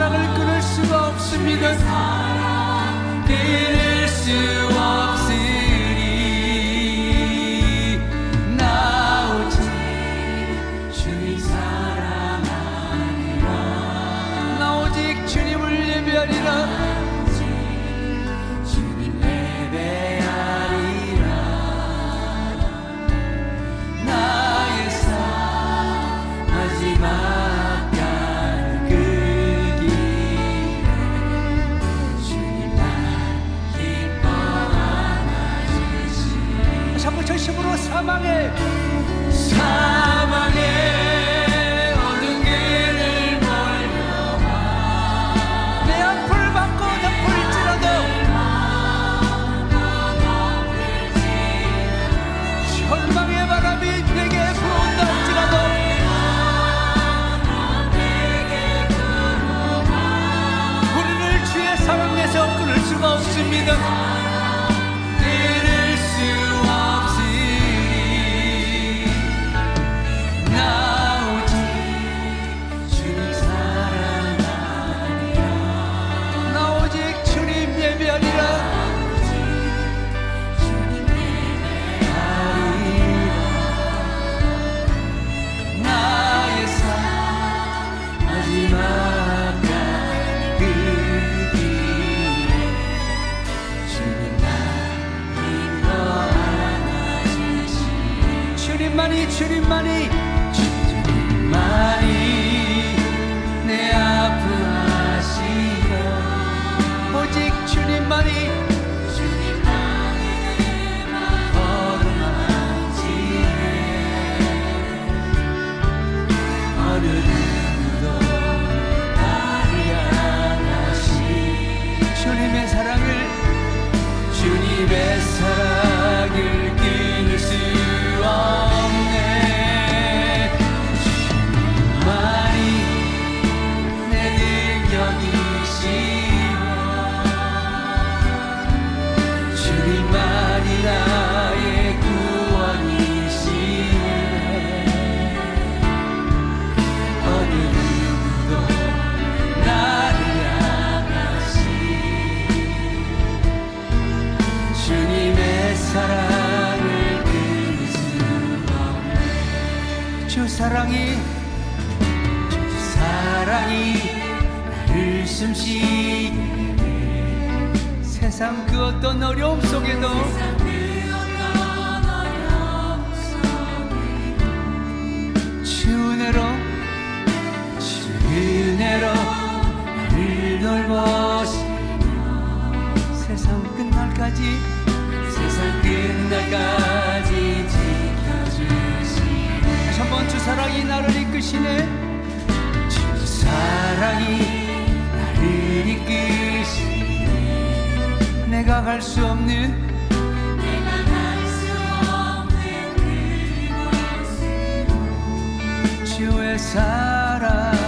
사랑을 끊을 수가 없습니다. 사랑 끊을 수 숨 쉬네 세상 그 어떤 어려움 속에도 그 주은혜로 주은혜로 나를 돌보시며 세상 끝날까지 세상 끝날까지 지켜주시네. 한번 주 사랑이 나를 이끄시네. 주 사랑이 이끄시니 내가 갈 수 없는 내가 갈 수 없는 그곳으로 주의 사랑.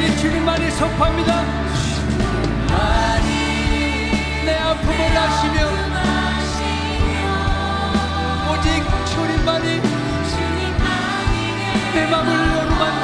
주님만이 주님만이 선포합니다. 내 아픔을 아시며 오직 주님만이 내 맘을 여루만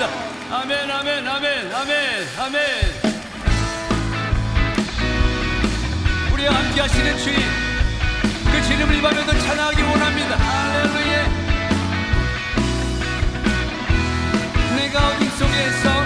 기도합니다. 아멘, 아멘, 아멘, 아멘, 아멘. 우리와 함께 하시는 주님, 그 주님을 바라도 찬양하기 원합니다. 할렐루야. 내가 어둠 속에서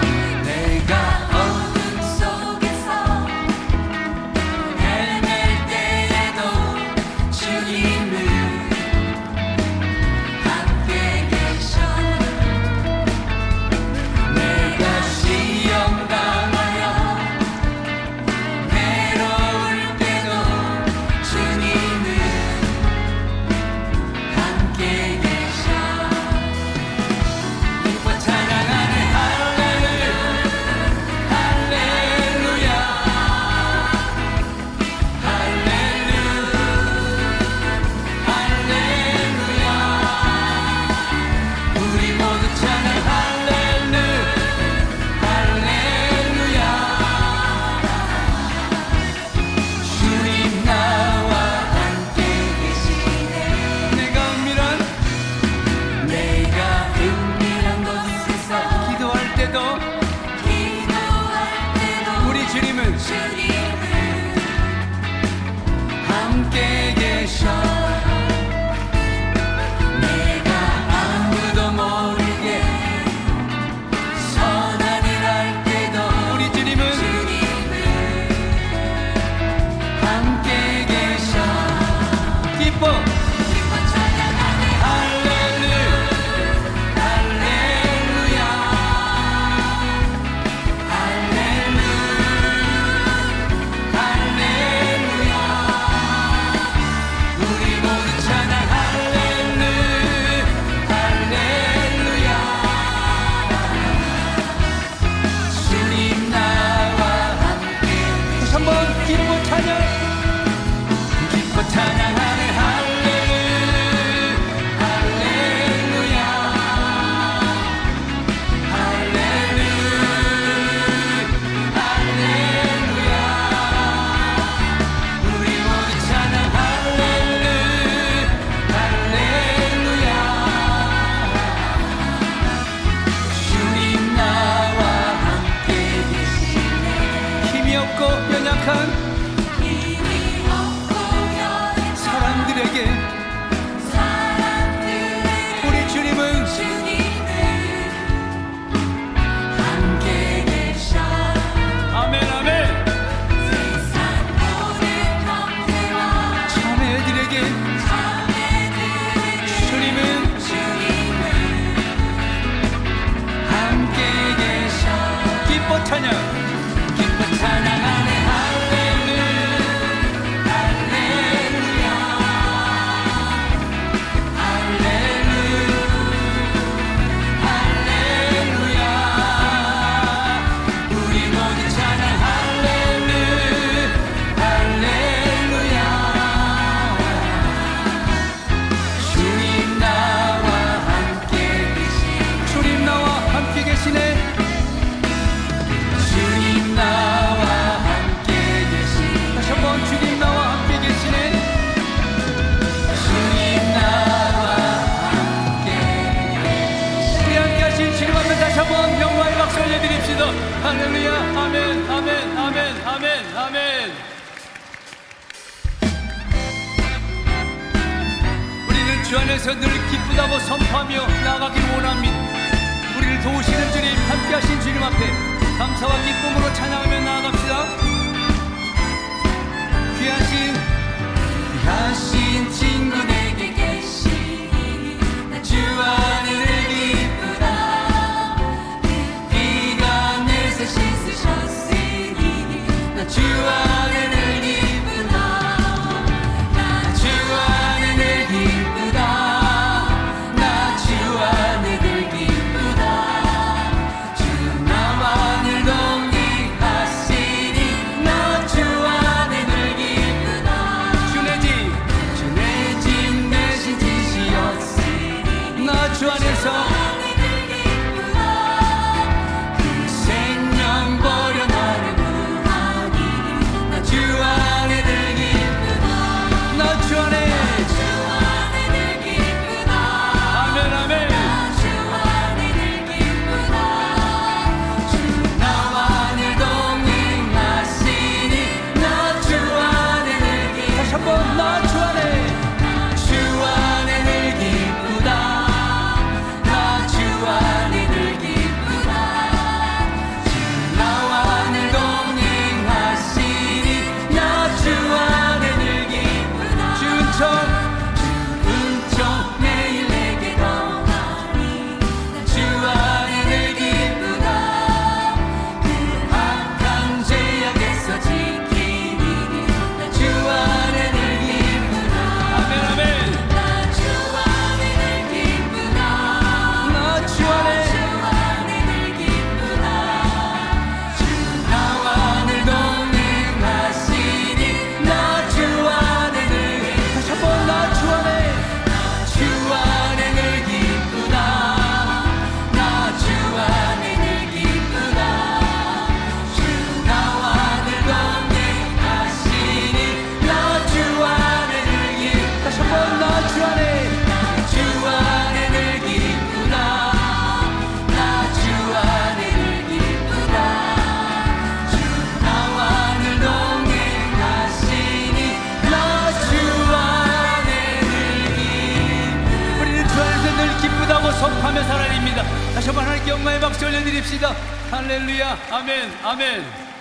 올려드립시다. 할렐루야, 아멘, 아멘.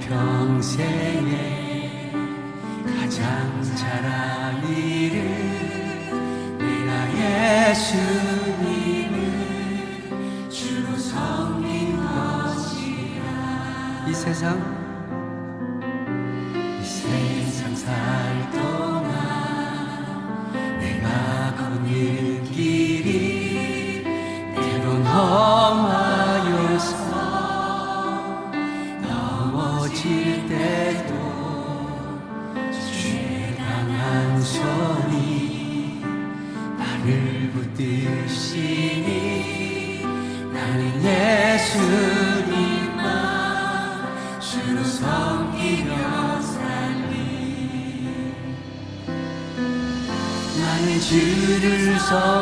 평생에 가장 잘한 일은 내가 예수님을 주로 섬긴 것이라. 이 세상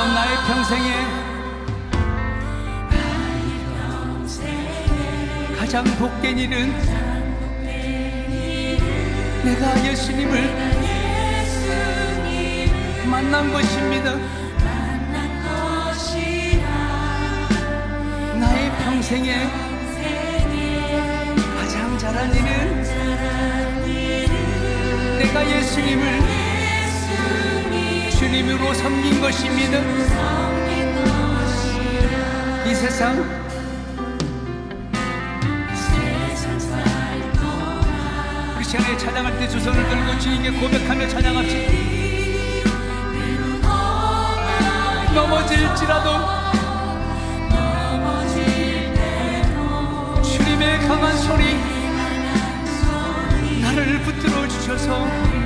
번 나의 평생에 가장 복된 일은 내가 예수님을 만난 것입니다. 나의 평생에 가장 잘한 일은 내가 예수님을 주님으로 섬긴 것입니다. 이 세상 동안 그 찬양할 때 두 손을 들고 주님께 고백하며 찬양합시다. 넘어질지라도 주님의 강한 소리 나를 붙들어 주셔서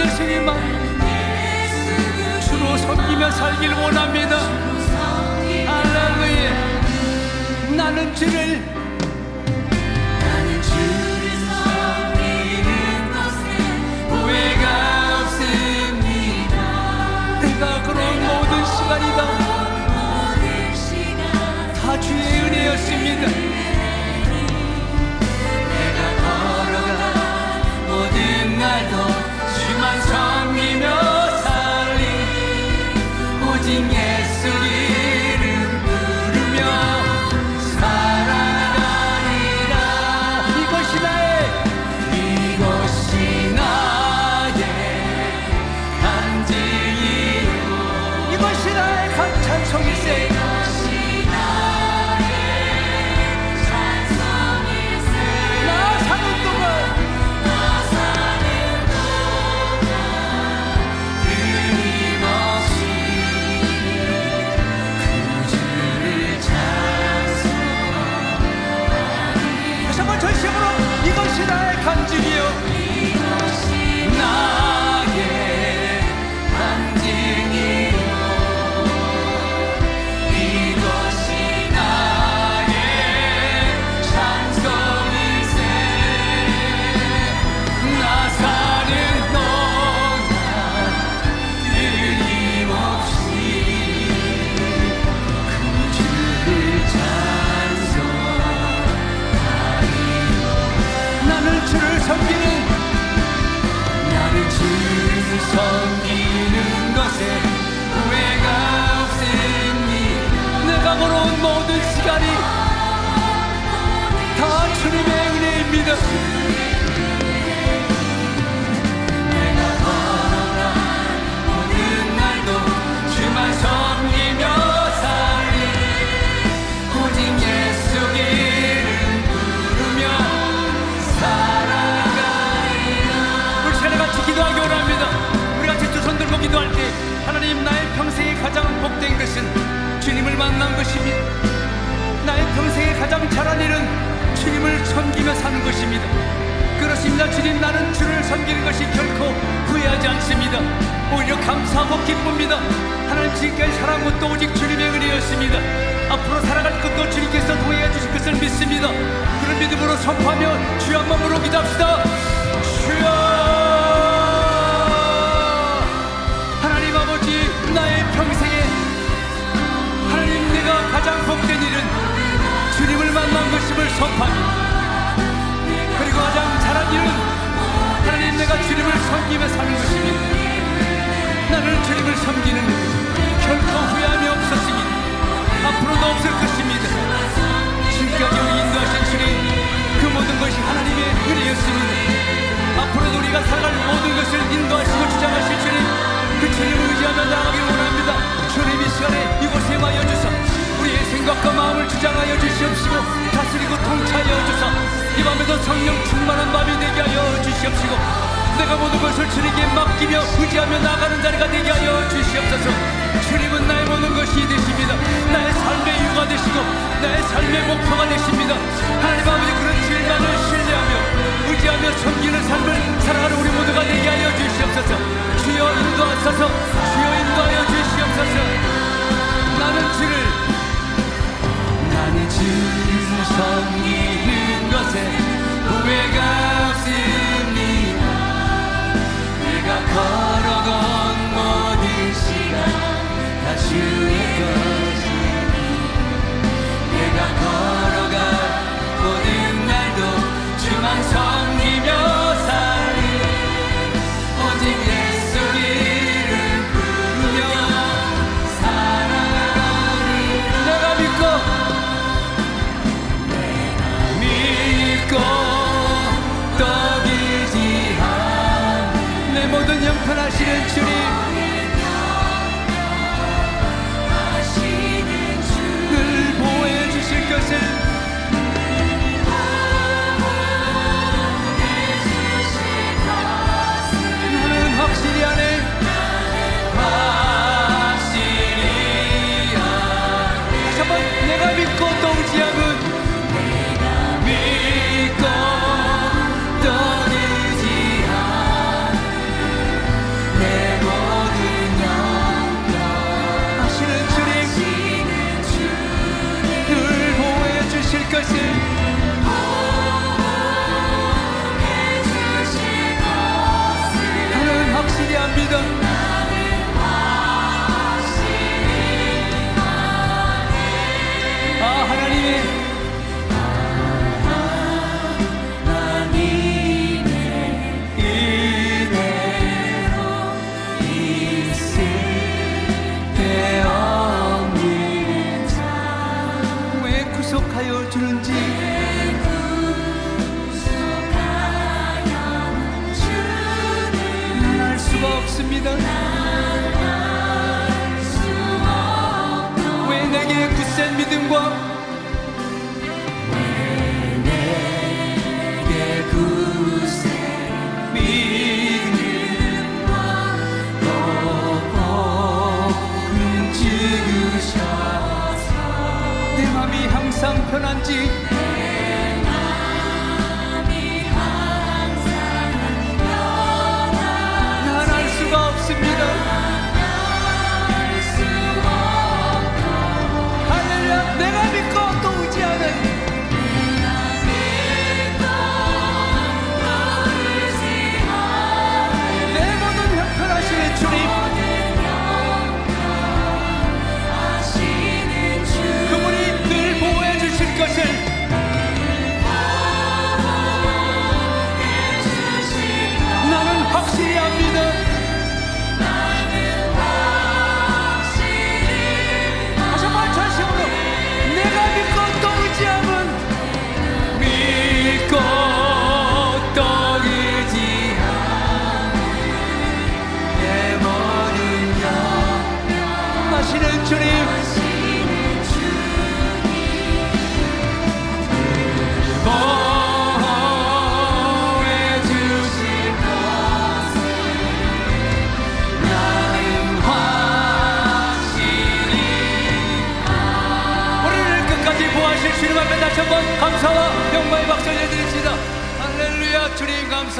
예수님만 주로 섬기며 살길 원합니다. 할렐루야. 나는 주를 감사하고 기쁩니다. 하나님 지금까지 살아온 것도 오직 주님의 은혜였습니다. 앞으로 살아갈 것도 주님께서 동행해 주실 것을 믿습니다. 그런 믿음으로 선포하며 주여 부르 기도합시다. 주여 하나님 아버지 나의 평생에 하나님 내가 가장 복된 일은 주님을 만난 것임을 선포합니다. 그리고 가장 잘한 일은 하나님 내가 주님을 섬기며 사는 것입니다. 나는 주님을 섬기는 결코 후회함이 없었습니다. 앞으로도 없을 것입니다. 지금까지 인도하신 주님 그 모든 것이 하나님의 은혜였습니다. 앞으로도 우리가 살아갈 모든 것을 인도하시고 주장하실 주님 그 주님을 의지하며 나아가길 원합니다. 주님 이 시간에 이곳에 와여 주사 우리의 생각과 마음을 주장하여 주시옵시고 다스리고 통치하여 주사 이 밤에도 성령 충만한 밤이 되게 하여 주시옵시고 내가 모든 것을 주님께 맡기며 의지하며 나가는 자리가 되게 하여 주시옵소서. 주님은 나의 모든 것이 되십니다. 나의 삶의 이유가 되시고 나의 삶의 목표가 되십니다. 하나님 아버지 그런 주님만을 신뢰하며 의지하며 섬기는 삶을 살아가는 우리 모두가 되게 하여 주시옵소서. 주여 인도하소서. 주여 인도하여 주시옵소서. 나는 주를 나는 주를 섬기는 것에 후회가 주의 것이니 내가 걸 없습니다 왜 내게 굳센 믿음과 내 구세 믿음과 너복은 주셔서 내 맘이 항상 편한지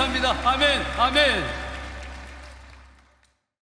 감사합니다. 아멘. 아멘